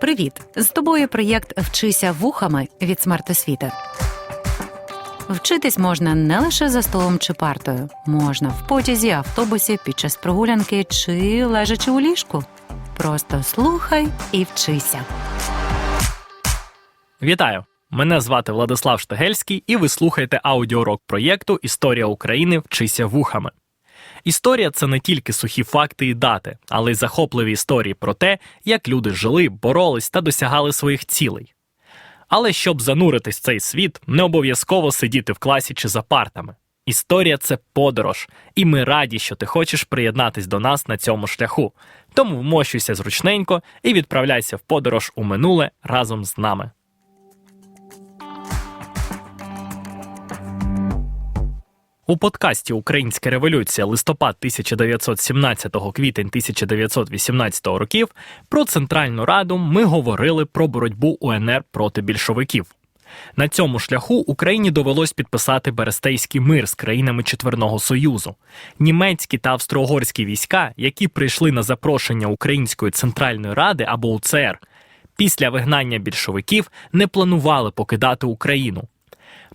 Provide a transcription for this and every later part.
Привіт! З тобою проєкт Вчися вухами від смертосвіти. Вчитись можна не лише за столом чи партою, можна в потязі, автобусі, під час прогулянки чи лежачи у ліжку. Просто слухай і вчися. Вітаю! Мене звати Владислав Штегельський, і ви слухаєте аудіорок проєкту Історія України Вчися вухами. Історія це не тільки сухі факти і дати, але й захопливі історії про те, як люди жили, боролись та досягали своїх цілей. Але щоб зануритись в цей світ, не обов'язково сидіти в класі чи за партами. Історія це подорож, і ми раді, що ти хочеш приєднатись до нас на цьому шляху. Тому вмощуйся зручненько і відправляйся в подорож у минуле разом з нами. У подкасті Українська революція листопад 1917 квітень 1918 років про Центральну Раду ми говорили про боротьбу УНР проти більшовиків. На цьому шляху Україні довелось підписати Берестейський мир з країнами Четверного Союзу. Німецькі та австро-угорські війська, які прийшли на запрошення Української Центральної Ради або УЦР, після вигнання більшовиків не планували покидати Україну.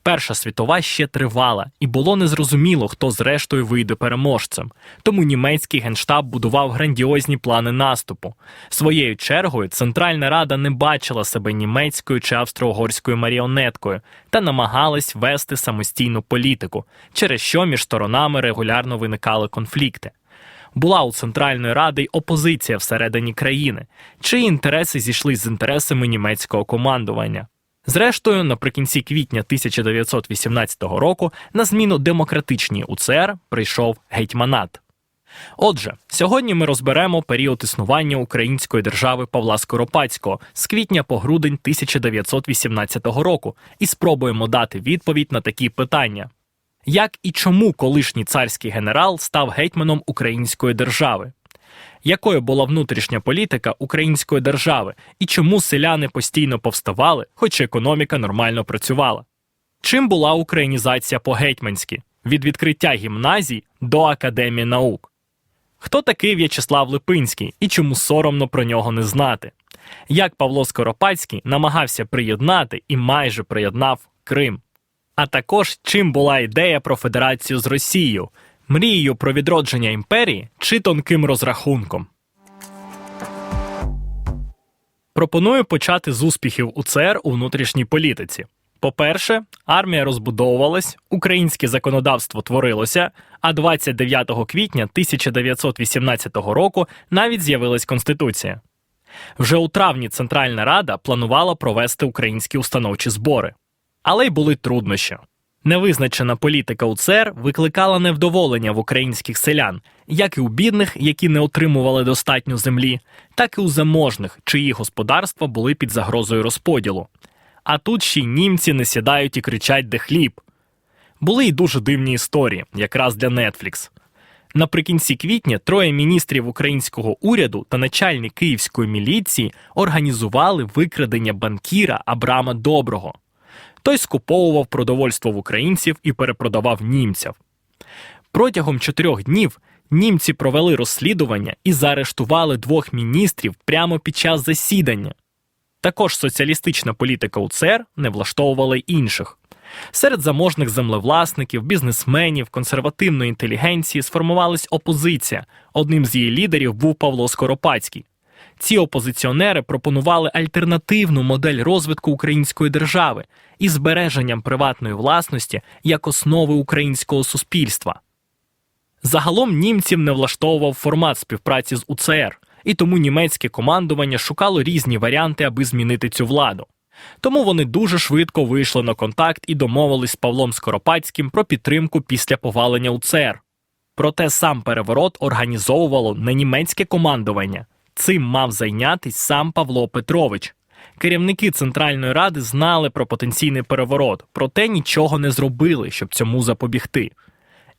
Перша світова ще тривала, і було незрозуміло, хто зрештою вийде переможцем. Тому німецький генштаб будував грандіозні плани наступу. Своєю чергою Центральна Рада не бачила себе німецькою чи австро-угорською маріонеткою та намагалась вести самостійну політику, через що між сторонами регулярно виникали конфлікти. Була у Центральної Ради й опозиція всередині країни, чиї інтереси зійшли з інтересами німецького командування. Зрештою, наприкінці квітня 1918 року на зміну демократичній УЦР прийшов гетьманат. Отже, сьогодні ми розберемо період існування української держави Павла Скоропадського з квітня по грудень 1918 року і спробуємо дати відповідь на такі питання: як і чому колишній царський генерал став гетьманом української держави? Якою була внутрішня політика української держави і чому селяни постійно повставали, хоч економіка нормально працювала. Чим була українізація по-гетьманськи від відкриття гімназій до Академії наук? Хто такий В'ячеслав Липинський і чому соромно про нього не знати? Як Павло Скоропадський намагався приєднати і майже приєднав Крим? А також чим була ідея про федерацію з Росією, мрією про відродження імперії чи тонким розрахунком. Пропоную почати з успіхів УЦР у внутрішній політиці. По-перше, армія розбудовувалась, українське законодавство творилося, а 29 квітня 1918 року навіть з'явилась Конституція. Вже у травні Центральна Рада планувала провести українські установчі збори. Але й були труднощі. Невизначена політика УЦР викликала невдоволення в українських селян, як і у бідних, які не отримували достатньо землі, так і у заможних, чиї господарства були під загрозою розподілу. А тут ще й німці не сідають і кричать де хліб. Були й дуже дивні історії, якраз для Netflix. Наприкінці квітня троє міністрів українського уряду та начальник київської міліції організували викрадення банкіра Абрама Доброго. Той скуповував продовольство в українців і перепродавав німців. Протягом чотирьох днів німці провели розслідування і заарештували двох міністрів прямо під час засідання. Також соціалістична політика УЦР не влаштовувала інших. Серед заможних землевласників, бізнесменів, консервативної інтелігенції сформувалась опозиція. Одним з її лідерів був Павло Скоропадський. Ці опозиціонери пропонували альтернативну модель розвитку української держави із збереженням приватної власності як основи українського суспільства. Загалом німців не влаштовував формат співпраці з УЦР, і тому німецьке командування шукало різні варіанти, аби змінити цю владу. Тому вони дуже швидко вийшли на контакт і домовились з Павлом Скоропадським про підтримку після повалення УЦР. Проте сам переворот організовувало не німецьке командування. Цим мав зайнятись сам Павло Петрович. Керівники Центральної Ради знали про потенційний переворот, проте нічого не зробили, щоб цьому запобігти.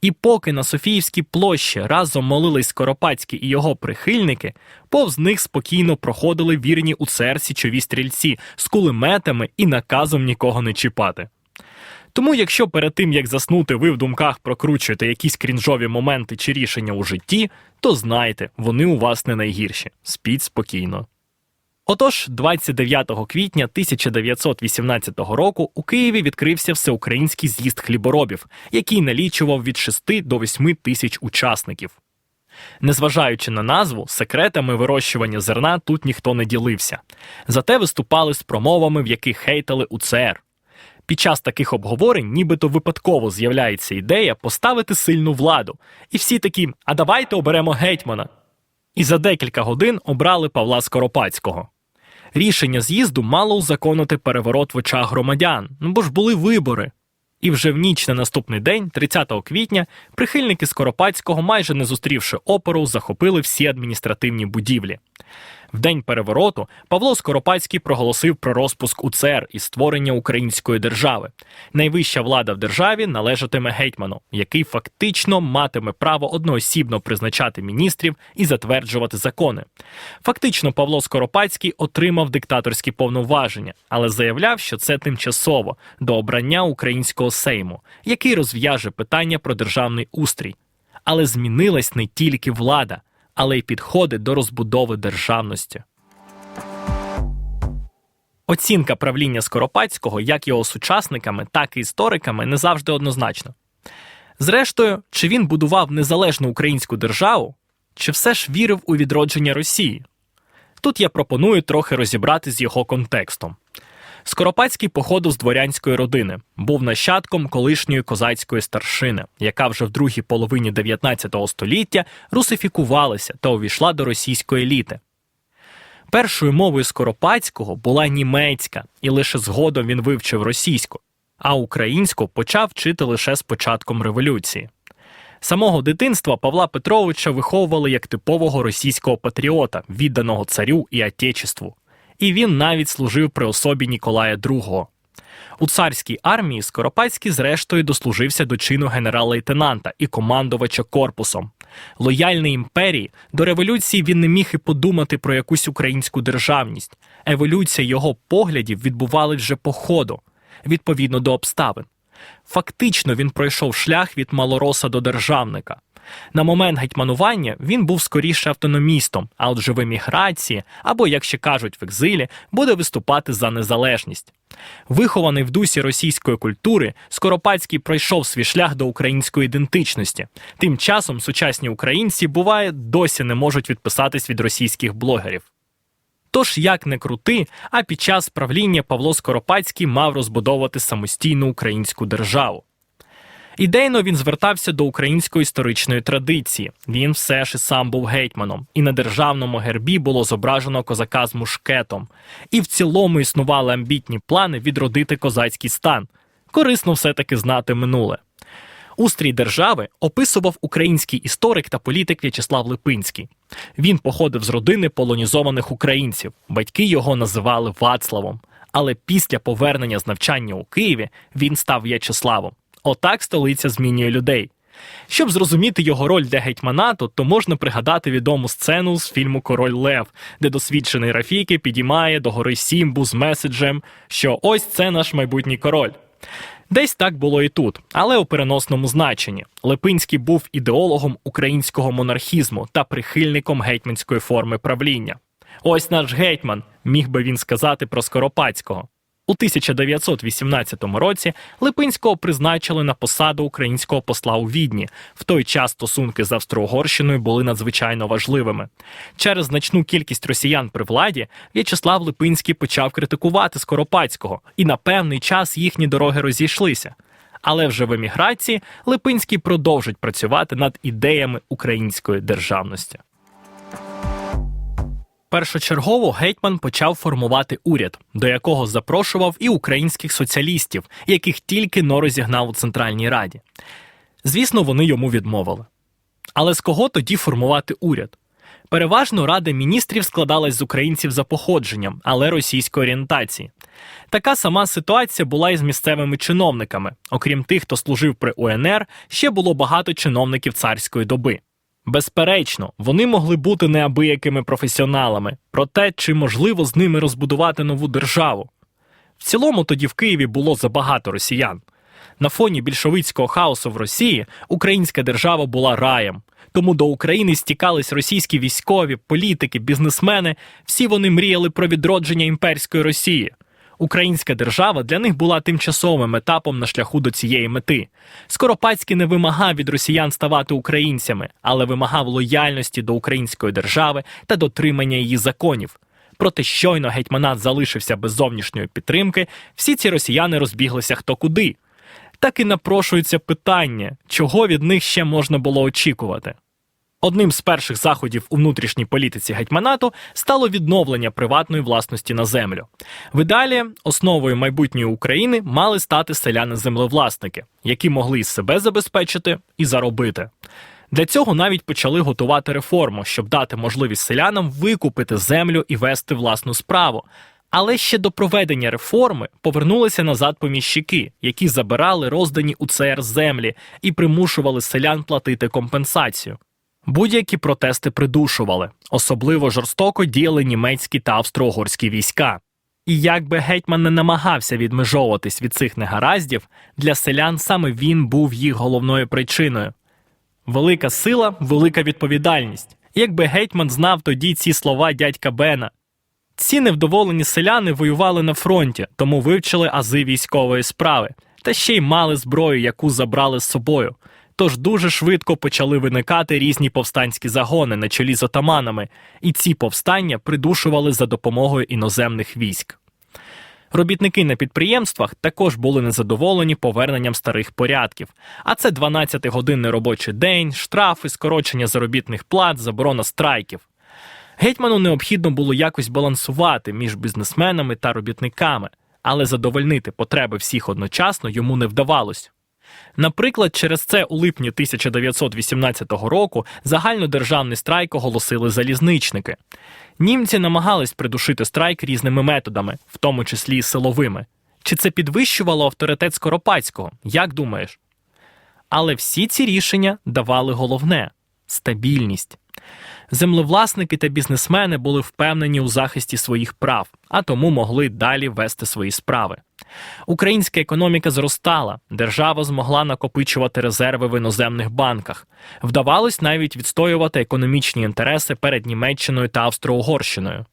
І поки на Софіївській площі разом молились Скоропадський і його прихильники, повз них спокійно проходили вірні у цер січові стрільці з кулеметами і наказом нікого не чіпати. Тому, якщо перед тим як заснути, ви в думках прокручуєте якісь крінжові моменти чи рішення у житті, то знайте, вони у вас не найгірші. Спіть спокійно. Отож, 29 квітня 1918 року у Києві відкрився всеукраїнський з'їзд хліборобів, який налічував від 6 до 8 тисяч учасників. Незважаючи на назву, секретами вирощування зерна тут ніхто не ділився. Зате виступали з промовами, в яких хейтали УЦР. Під час таких обговорень нібито випадково з'являється ідея поставити сильну владу, і всі такі: а давайте оберемо гетьмана. І за декілька годин обрали Павла Скоропадського. Рішення з'їзду мало узаконити переворот в очах громадян, ну бо ж були вибори. І вже в ніч на наступний день, 30 квітня, прихильники Скоропадського, майже не зустрівши опору, захопили всі адміністративні будівлі. В день перевороту Павло Скоропадський проголосив про розпуск УЦР і створення української держави. Найвища влада в державі належатиме гетьману, який фактично матиме право одноосібно призначати міністрів і затверджувати закони. Фактично, Павло Скоропадський отримав диктаторські повноваження, але заявляв, що це тимчасово до обрання українського сейму, який розв'яже питання про державний устрій. Але змінилась не тільки влада але й підходи до розбудови державності. Оцінка правління Скоропадського як його сучасниками, так і істориками не завжди однозначна. Зрештою, чи він будував незалежну українську державу, чи все ж вірив у відродження Росії? Тут я пропоную трохи розібрати з його контекстом. Скоропадський походив з дворянської родини, був нащадком колишньої козацької старшини, яка вже в другій половині 19 століття русифікувалася та увійшла до російської еліти. Першою мовою Скоропадського була німецька, і лише згодом він вивчив російську, а українську почав вчити лише з початком революції. Самого дитинства Павла Петровича виховували як типового російського патріота, відданого царю і отечеству і він навіть служив при особі Ніколая II. У царській армії Скоропадський зрештою дослужився до чину генерал-лейтенанта і командувача корпусом. Лояльний імперії до революції він не міг і подумати про якусь українську державність. Еволюція його поглядів відбувалась вже по ходу, відповідно до обставин. Фактично він пройшов шлях від малороса до державника. На момент гетьманування він був скоріше автономістом, а отже в еміграції, або, як ще кажуть, в екзилі, буде виступати за незалежність. Вихований в дусі російської культури, Скоропадський пройшов свій шлях до української ідентичності. Тим часом сучасні українці, буває, досі не можуть відписатись від російських блогерів. Тож, як не крути, а під час правління Павло Скоропадський мав розбудовувати самостійну українську державу. Ідейно він звертався до української історичної традиції. Він все ж і сам був гетьманом, і на державному гербі було зображено козака з мушкетом. І в цілому існували амбітні плани відродити козацький стан. Корисно все-таки знати минуле. Устрій держави описував український історик та політик В'ячеслав Липинський. Він походив з родини полонізованих українців. Батьки його називали Вацлавом. Але після повернення з навчання у Києві він став В'ячеславом. Отак столиця змінює людей. Щоб зрозуміти його роль для гетьманату, то можна пригадати відому сцену з фільму Король Лев, де досвідчений Рафіки підіймає до гори Сімбу з меседжем, що ось це наш майбутній король. Десь так було і тут, але у переносному значенні. Липинський був ідеологом українського монархізму та прихильником гетьманської форми правління. Ось наш гетьман, міг би він сказати про Скоропадського. У 1918 році Липинського призначили на посаду українського посла у Відні. В той час стосунки з Австро-Угорщиною були надзвичайно важливими. Через значну кількість росіян при владі В'ячеслав Липинський почав критикувати Скоропадського, і на певний час їхні дороги розійшлися. Але вже в еміграції Липинський продовжить працювати над ідеями української державності. Першочергово гетьман почав формувати уряд, до якого запрошував і українських соціалістів, яких тільки но розігнав у Центральній Раді. Звісно, вони йому відмовили. Але з кого тоді формувати уряд? Переважно Рада міністрів складалась з українців за походженням, але російської орієнтації. Така сама ситуація була і з місцевими чиновниками. Окрім тих, хто служив при УНР, ще було багато чиновників царської доби. Безперечно, вони могли бути неабиякими професіоналами, проте чи можливо з ними розбудувати нову державу. В цілому тоді в Києві було забагато росіян. На фоні більшовицького хаосу в Росії українська держава була раєм. Тому до України стікались російські військові, політики, бізнесмени. Всі вони мріяли про відродження імперської Росії. Українська держава для них була тимчасовим етапом на шляху до цієї мети. Скоропадський не вимагав від росіян ставати українцями, але вимагав лояльності до української держави та дотримання її законів. Проте щойно гетьманат залишився без зовнішньої підтримки, всі ці росіяни розбіглися хто куди. Так і напрошується питання, чого від них ще можна було очікувати. Одним з перших заходів у внутрішній політиці гетьманату стало відновлення приватної власності на землю. В ідеалі основою майбутньої України мали стати селяни-землевласники, які могли і себе забезпечити і заробити. Для цього навіть почали готувати реформу, щоб дати можливість селянам викупити землю і вести власну справу. Але ще до проведення реформи повернулися назад поміщики, які забирали роздані у ЦР землі і примушували селян платити компенсацію. Будь-які протести придушували, особливо жорстоко діяли німецькі та австро-угорські війська. І як би гетьман не намагався відмежовуватись від цих негараздів, для селян саме він був їх головною причиною. Велика сила, велика відповідальність. Якби гетьман знав тоді ці слова дядька Бена. Ці невдоволені селяни воювали на фронті, тому вивчили ази військової справи, та ще й мали зброю, яку забрали з собою. Тож дуже швидко почали виникати різні повстанські загони на чолі з отаманами, і ці повстання придушували за допомогою іноземних військ. Робітники на підприємствах також були незадоволені поверненням старих порядків, а це 12-годинний робочий день, штрафи, скорочення заробітних плат, заборона страйків. Гетьману необхідно було якось балансувати між бізнесменами та робітниками, але задовольнити потреби всіх одночасно йому не вдавалось. Наприклад, через це у липні 1918 року загальнодержавний страйк оголосили залізничники. Німці намагались придушити страйк різними методами, в тому числі силовими. Чи це підвищувало авторитет Скоропадського? Як думаєш? Але всі ці рішення давали головне стабільність. Землевласники та бізнесмени були впевнені у захисті своїх прав, а тому могли далі вести свої справи. Українська економіка зростала, держава змогла накопичувати резерви в іноземних банках. Вдавалось навіть відстоювати економічні інтереси перед Німеччиною та Австро-Угорщиною.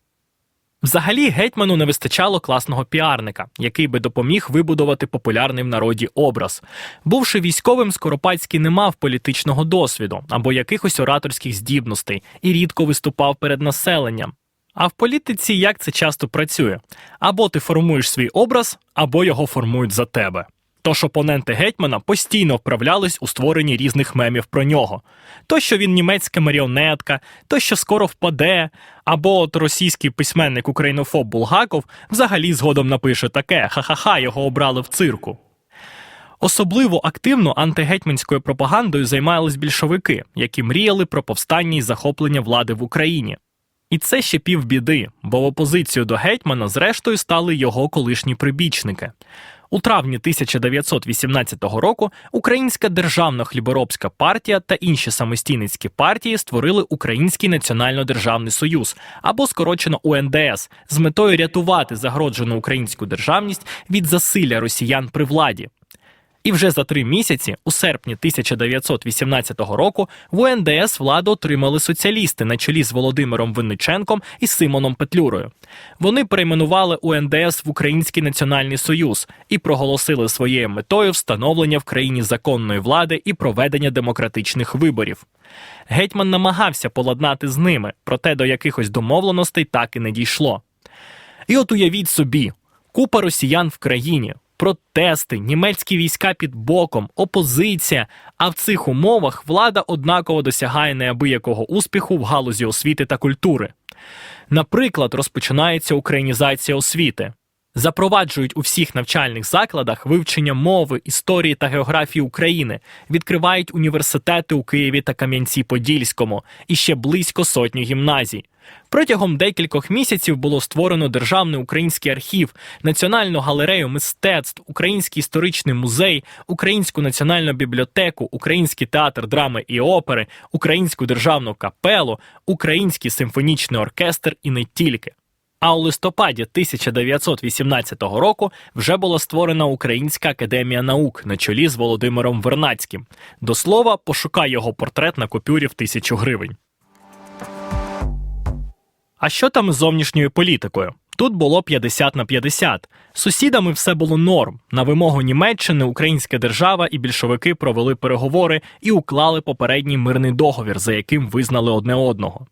Взагалі гетьману не вистачало класного піарника, який би допоміг вибудувати популярний в народі образ. Бувши військовим, Скоропадський не мав політичного досвіду або якихось ораторських здібностей і рідко виступав перед населенням. А в політиці як це часто працює? Або ти формуєш свій образ, або його формують за тебе. Тож опоненти гетьмана постійно вправлялись у створенні різних мемів про нього. То, що він німецька маріонетка, то, що скоро впаде, або от російський письменник українофоб Булгаков взагалі згодом напише таке: ха-ха-ха, його обрали в цирку. Особливо активно антигетьманською пропагандою займались більшовики, які мріяли про повстання і захоплення влади в Україні. І це ще півбіди, бо в опозицію до гетьмана зрештою стали його колишні прибічники. У травні 1918 року Українська державна хліборобська партія та інші самостійницькі партії створили Український національно-державний союз або скорочено УНДС з метою рятувати загроджену українську державність від засилля росіян при владі. І вже за три місяці, у серпні 1918 року, в УНДС владу отримали соціалісти на чолі з Володимиром Винниченком і Симоном Петлюрою. Вони перейменували УНДС в Український національний союз і проголосили своєю метою встановлення в країні законної влади і проведення демократичних виборів. Гетьман намагався поладнати з ними, проте до якихось домовленостей так і не дійшло. І от уявіть собі, купа росіян в країні, протести, німецькі війська під боком, опозиція. А в цих умовах влада однаково досягає неабиякого успіху в галузі освіти та культури. Наприклад, розпочинається українізація освіти. Запроваджують у всіх навчальних закладах вивчення мови, історії та географії України, відкривають університети у Києві та Кам'янці-Подільському і ще близько сотні гімназій. Протягом декількох місяців було створено Державний український архів, Національну галерею мистецтв, Український історичний музей, Українську національну бібліотеку, Український театр драми і опери, Українську державну капелу, Український симфонічний оркестр і не тільки. А у листопаді 1918 року вже була створена Українська академія наук на чолі з Володимиром Вернацьким. До слова, пошукай його портрет на купюрі в тисячу гривень. А що там з зовнішньою політикою? Тут було 50 на 50. З Сусідами все було норм. На вимогу Німеччини українська держава і більшовики провели переговори і уклали попередній мирний договір, за яким визнали одне одного.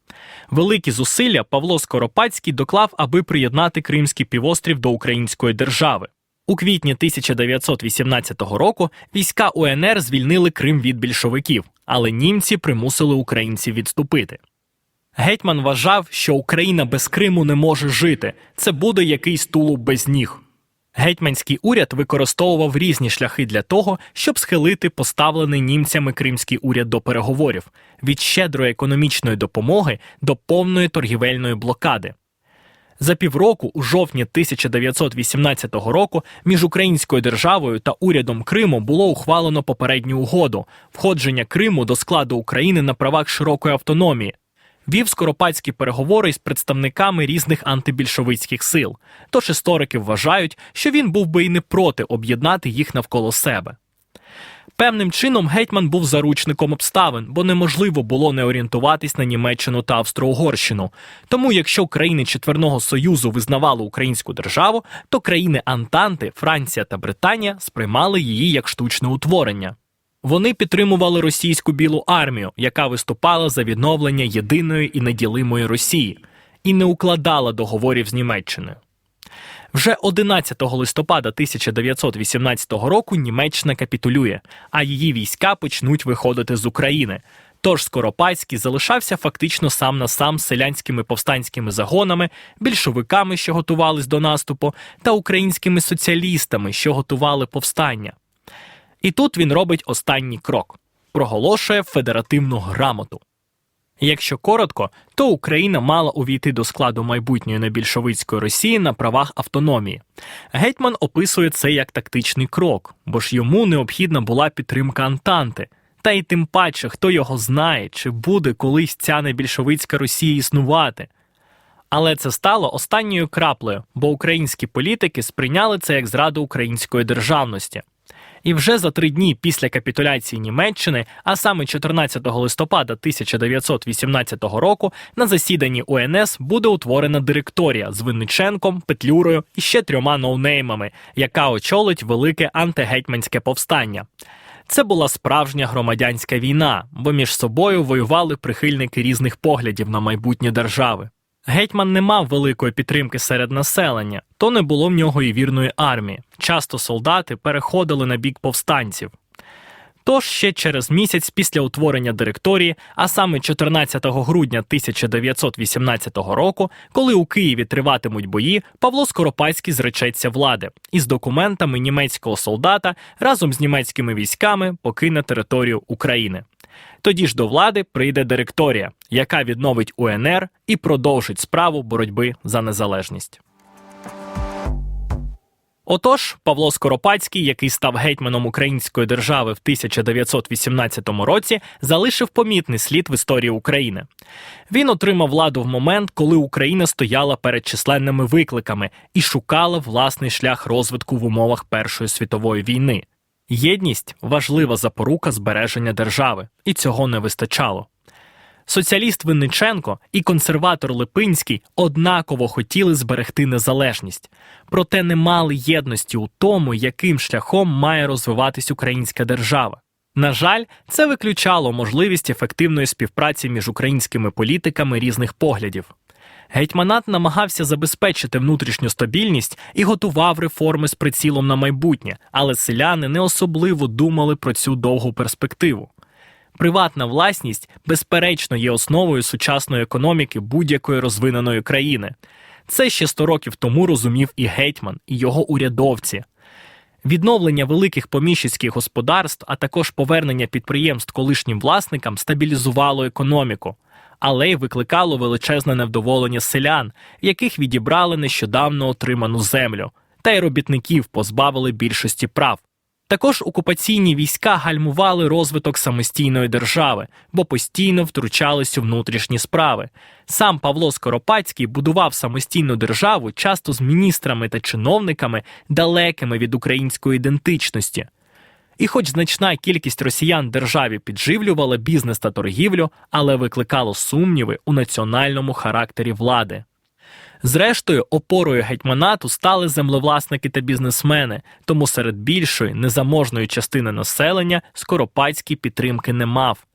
Великі зусилля Павло Скоропадський доклав, аби приєднати Кримський півострів до української держави. У квітні 1918 року війська УНР звільнили Крим від більшовиків, але німці примусили українців відступити. Гетьман вважав, що Україна без Криму не може жити. Це буде якийсь тулуб без ніг. Гетьманський уряд використовував різні шляхи для того, щоб схилити поставлений німцями кримський уряд до переговорів від щедрої економічної допомоги до повної торгівельної блокади. За півроку, у жовтні 1918 року, між українською державою та урядом Криму було ухвалено попередню угоду входження Криму до складу України на правах широкої автономії. Вів скоропадські переговори із представниками різних антибільшовицьких сил. Тож історики вважають, що він був би і не проти об'єднати їх навколо себе. Певним чином гетьман був заручником обставин, бо неможливо було не орієнтуватись на Німеччину та Австро-Угорщину. Тому, якщо країни Четверного Союзу визнавали українську державу, то країни Антанти, Франція та Британія сприймали її як штучне утворення. Вони підтримували російську білу армію, яка виступала за відновлення єдиної і неділимої Росії, і не укладала договорів з Німеччиною. Вже 11 листопада 1918 року Німеччина капітулює, а її війська почнуть виходити з України. Тож Скоропадський залишався фактично сам на сам з селянськими повстанськими загонами, більшовиками, що готувались до наступу, та українськими соціалістами, що готували повстання. І тут він робить останній крок проголошує федеративну грамоту. Якщо коротко, то Україна мала увійти до складу майбутньої небільшовицької Росії на правах автономії. Гетьман описує це як тактичний крок, бо ж йому необхідна була підтримка Антанти. Та й тим паче, хто його знає, чи буде колись ця небільшовицька Росія існувати. Але це стало останньою краплею, бо українські політики сприйняли це як зраду української державності. І вже за три дні після капітуляції Німеччини, а саме 14 листопада 1918 року, на засіданні УНС буде утворена директорія з Винниченком, Петлюрою і ще трьома ноунеймами, яка очолить велике антигетьманське повстання. Це була справжня громадянська війна, бо між собою воювали прихильники різних поглядів на майбутнє держави. Гетьман не мав великої підтримки серед населення, то не було в нього і вірної армії. Часто солдати переходили на бік повстанців. Тож ще через місяць після утворення директорії, а саме 14 грудня 1918 року, коли у Києві триватимуть бої, Павло Скоропадський зречеться влади і з документами німецького солдата разом з німецькими військами покине територію України. Тоді ж до влади прийде директорія, яка відновить УНР і продовжить справу боротьби за незалежність. Отож, Павло Скоропадський, який став гетьманом української держави в 1918 році, залишив помітний слід в історії України. Він отримав владу в момент, коли Україна стояла перед численними викликами і шукала власний шлях розвитку в умовах Першої світової війни. Єдність важлива запорука збереження держави, і цього не вистачало. Соціаліст Винниченко і консерватор Липинський однаково хотіли зберегти незалежність, проте не мали єдності у тому, яким шляхом має розвиватись українська держава. На жаль, це виключало можливість ефективної співпраці між українськими політиками різних поглядів. Гетьманат намагався забезпечити внутрішню стабільність і готував реформи з прицілом на майбутнє, але селяни не особливо думали про цю довгу перспективу. Приватна власність, безперечно, є основою сучасної економіки будь-якої розвиненої країни. Це ще 100 років тому розумів і гетьман, і його урядовці. Відновлення великих поміщицьких господарств, а також повернення підприємств колишнім власникам стабілізувало економіку, але й викликало величезне невдоволення селян, яких відібрали нещодавно отриману землю, та й робітників позбавили більшості прав. Також окупаційні війська гальмували розвиток самостійної держави, бо постійно втручались у внутрішні справи. Сам Павло Скоропадський будував самостійну державу часто з міністрами та чиновниками, далекими від української ідентичності. І хоч значна кількість росіян державі підживлювала бізнес та торгівлю, але викликало сумніви у національному характері влади. Зрештою, опорою гетьманату стали землевласники та бізнесмени, тому серед більшої незаможної частини населення Скоропадський підтримки не мав.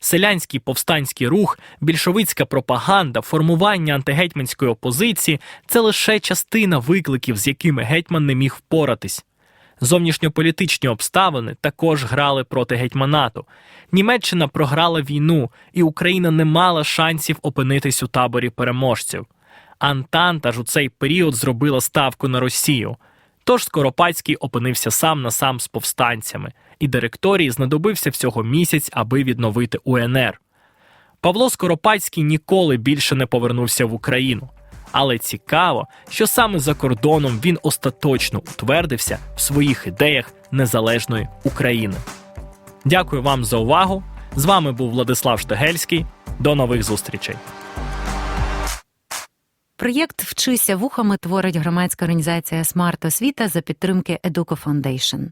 Селянський повстанський рух, більшовицька пропаганда, формування антигетьманської опозиції це лише частина викликів, з якими гетьман не міг впоратись. Зовнішньополітичні обставини також грали проти гетьманату. Німеччина програла війну, і Україна не мала шансів опинитись у таборі переможців. Антанта ж у цей період зробила ставку на Росію. Тож Скоропадський опинився сам на сам з повстанцями, і директорії знадобився всього місяць, аби відновити УНР. Павло Скоропадський ніколи більше не повернувся в Україну. Але цікаво, що саме за кордоном він остаточно утвердився в своїх ідеях незалежної України. Дякую вам за увагу. З вами був Владислав Штегельський. До нових зустрічей. Проєкт Вчися вухами творить громадська організація Смарт Освіта за підтримки Educo Foundation.